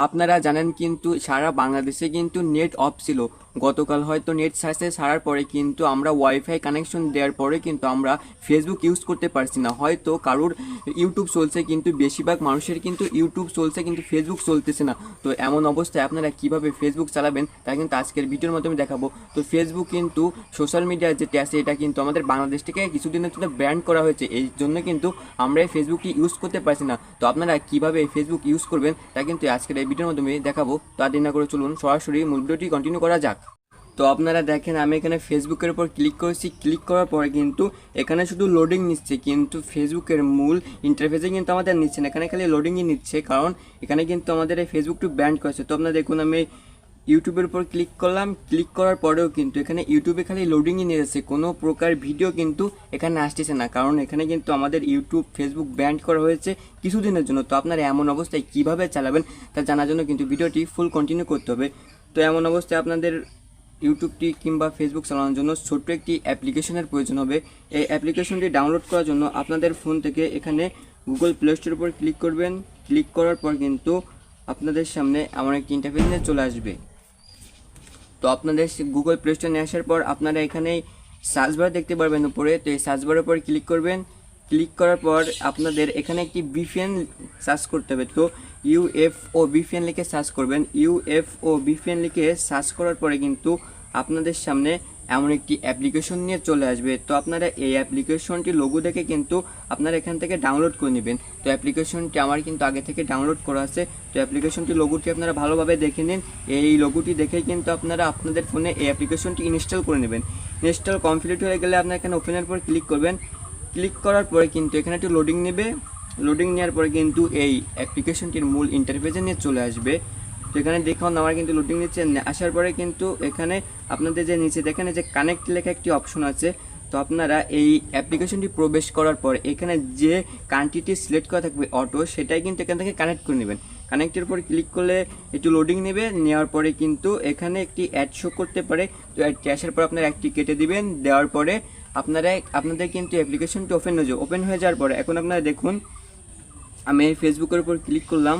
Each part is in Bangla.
আপনারা জানেন কিন্তু সারা বাংলাদেশে কিন্তু নেট অফ ছিল। গতকাল হয়তো নেট সার্চে সারার পরে কিন্তু আমরা ওয়াইফাই কানেকশন দেওয়ার পরে কিন্তু আমরা ফেসবুক ইউজ করতে পারছি না। হয়তো কারোর ইউটিউব চলছে কিন্তু বেশিরভাগ মানুষের কিন্তু ইউটিউব চলছে কিন্তু ফেসবুক চলতেছে না। তো এমন অবস্থায় আপনারা কীভাবে ফেসবুক চালাবেন তা কিন্তু আজকের ভিডিওর মাধ্যমে দেখাবো। তো ফেসবুক কিন্তু সোশ্যাল মিডিয়ার যেটা আছে এটা কিন্তু আমাদের বাংলাদেশ থেকে কিছুদিনের জন্য ব্যান করা হয়েছে। এই জন্য কিন্তু আমরা এই ফেসবুকটি ইউজ করতে পারছি না। তো আপনারা কীভাবে এই ফেসবুক ইউজ করবেন তা কিন্তু আজকের এই ভিডিওর মাধ্যমে দেখাবো। তা দিন না করে চলুন, সরাসরি মূল ভিডিওটি কন্টিনিউ করা যাক। তো আপনারা দেখেন, আমি এখানে ফেসবুকের উপর ক্লিক করেছি। ক্লিক করার পরে কিন্তু এখানে শুধু লোডিং নিচ্ছে, কিন্তু ফেসবুকের মূল ইন্টারফেসে কিন্তু আমাদের নিচ্ছে না। এখানে খালি লোডিংই নিচ্ছে, কারণ এখানে কিন্তু আমাদের এই ফেসবুকটি ব্যান্ড করেছে। তো আপনারা দেখুন, আমি ইউটিউবের উপর ক্লিক করলাম। ক্লিক করার পরেও কিন্তু এখানে ইউটিউবে খালি লোডিংই নিয়ে যাচ্ছে। কোনো প্রকার ভিডিও কিন্তু এখানে আসতেছে না, কারণ এখানে কিন্তু আমাদের ইউটিউব ফেসবুক ব্যান্ড করা হয়েছে কিছুদিনের জন্য। তো আপনারা এমন অবস্থায় কীভাবে চালাবেন, তা জানার জন্য কিন্তু ভিডিওটি ফুল কন্টিনিউ করতে হবে। তো এমন অবস্থায় আপনাদের ইউটিউবটি কিংবা ফেসবুক চালানোর জন্য ছোট্ট একটি অ্যাপ্লিকেশনের প্রয়োজন হবে। এই অ্যাপ্লিকেশনটি ডাউনলোড করার জন্য আপনাদের ফোন থেকে এখানে গুগল প্লে স্টোরের উপর ক্লিক করবেন। ক্লিক করার পর কিন্তু আপনাদের সামনে এমন একটি ইন্টারফেস চলে আসবে। তো আপনাদের গুগল প্লে স্টোরে নিয়ে আসার পর আপনারা এখানে সার্চ বার দেখতে পারবেন উপরে। তো এই সার্চ উপর ক্লিক করবেন। ক্লিক করার পর আপনাদের এখানে একটি বিপিএন সার্চ করতে হবে। তো ইউএফও বিপিএন লিখে সার্চ করবেন। ইউএফও বিপিএন লিখে সার্চ করার পরে কিন্তু আপনাদের সামনে এমন একটি অ্যাপ্লিকেশন নিয়ে চলে আসবে। তো আপনারা এই অ্যাপ্লিকেশনটি লোগো দেখে কিন্তু আপনারা এখান থেকে ডাউনলোড করে নেবেন। তো অ্যাপ্লিকেশনটি আমার কিন্তু আগে থেকে ডাউনলোড করা আছে। তো অ্যাপ্লিকেশনটি লোগোটি আপনারা ভালোভাবে দেখে নিন। এই লোগোটি দেখেই কিন্তু আপনারা আপনাদের ফোনে এই অ্যাপ্লিকেশনটি ইনস্টল করে নেবেন। ইনস্টল কমপ্লিট হয়ে গেলে আপনারা এখানে ওপেনের পর ক্লিক করবেন। ক্লিক করার পরে কিন্তু এখানে একটু লোডিং নেবে। লোডিং নেওয়ার পরে কিন্তু এই অ্যাপ্লিকেশনটির মূল ইন্টারফেসে নিয়ে চলে আসবে। তো এখানে দেখুন, আমার কিন্তু লোডিং নিচ্ছে। আসার পরে কিন্তু এখানে আপনাদের যে নিচে দেখেন যে কানেক্ট লেখা একটি অপশন আছে, তো আপনারা এই অ্যাপ্লিকেশনটি প্রবেশ করার পর এখানে যে কান্ট্রিটি সিলেক্ট করা থাকবে অটো সেটাই কিন্তু এখান থেকে কানেক্ট করে নেবেন। কানেক্টের উপর ক্লিক করলে একটু লোডিং নেবে। নেওয়ার পরে কিন্তু এখানে একটি অ্যাড শো করতে পারে। তো অ্যাডটি আসার পর আপনারা একটি কেটে দিবেন। দেওয়ার পরে আপনারা আপনাদের কিন্তু অ্যাপ্লিকেশনটি ওপেন হয়ে যাবে। ওপেন হয়ে যাওয়ার পরে এখন আপনারা দেখুন আমি ফেসবুকের উপর ক্লিক করলাম।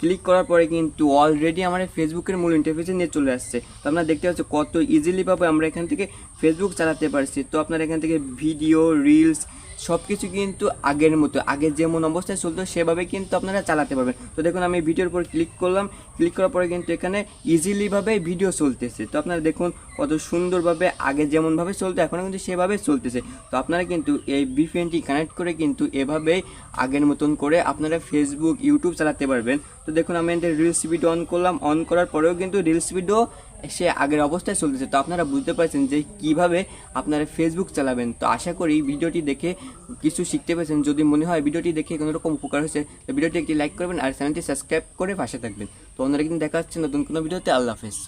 ক্লিক করার পরে কিন্তু অলরেডি এই ফেসবুকের মূল ইন্টারফেসে নিয়ে চলে আসছে। তো আপনারা দেখতে পাচ্ছেন কত ইজিলিভাবে আমরা এখান থেকে ফেসবুক চালাতে পারছি। তো আপনারা এখান থেকে ভিডিও রিলস সব কিছু কিন্তু আগের মতো, আগে যেমন অবস্থায় চলতো, সেভাবে কিন্তু আপনারা চালাতে পারবেন। তো দেখুন, আমি ভিডিওর উপর ক্লিক করলাম। ক্লিক করার পরে কিন্তু এখানে ইজিলিভাবে ভিডিও চলতেছে। তো আপনারা দেখুন, কত সুন্দরভাবে আগে যেমনভাবে চলতো, এখনও কিন্তু সেভাবে চলতেছে। তো আপনারা কিন্তু এই বিপিএনটি কানেক্ট করে কিন্তু এভাবেই আগের মতন করে আপনারা ফেসবুক ইউটিউব চালাতে পারবেন। তো দেখুন, আমি এটা রিলস ভিডিও অন করলাম। অন করার পরেও কিন্তু রিলস ভিডিও সে আগের অবস্থায় চলতেছে। তো আপনারা বুঝতে পারছেন যে কীভাবে আপনারা ফেসবুক চালাবেন। তো আশা করি ভিডিওটি দেখে কিছু শিখতে পেরেছেন। যদি মনে হয় ভিডিওটি দেখে কোনো রকম উপকার হয়েছে, তো ভিডিওটি একটি লাইক করবেন আর চ্যানেলটি সাবস্ক্রাইব করে পাশে থাকবেন। তো অন্যরা কিন্তু দেখা হচ্ছে নতুন কোনো ভিডিওতে। আল্লাহ হাফেজ।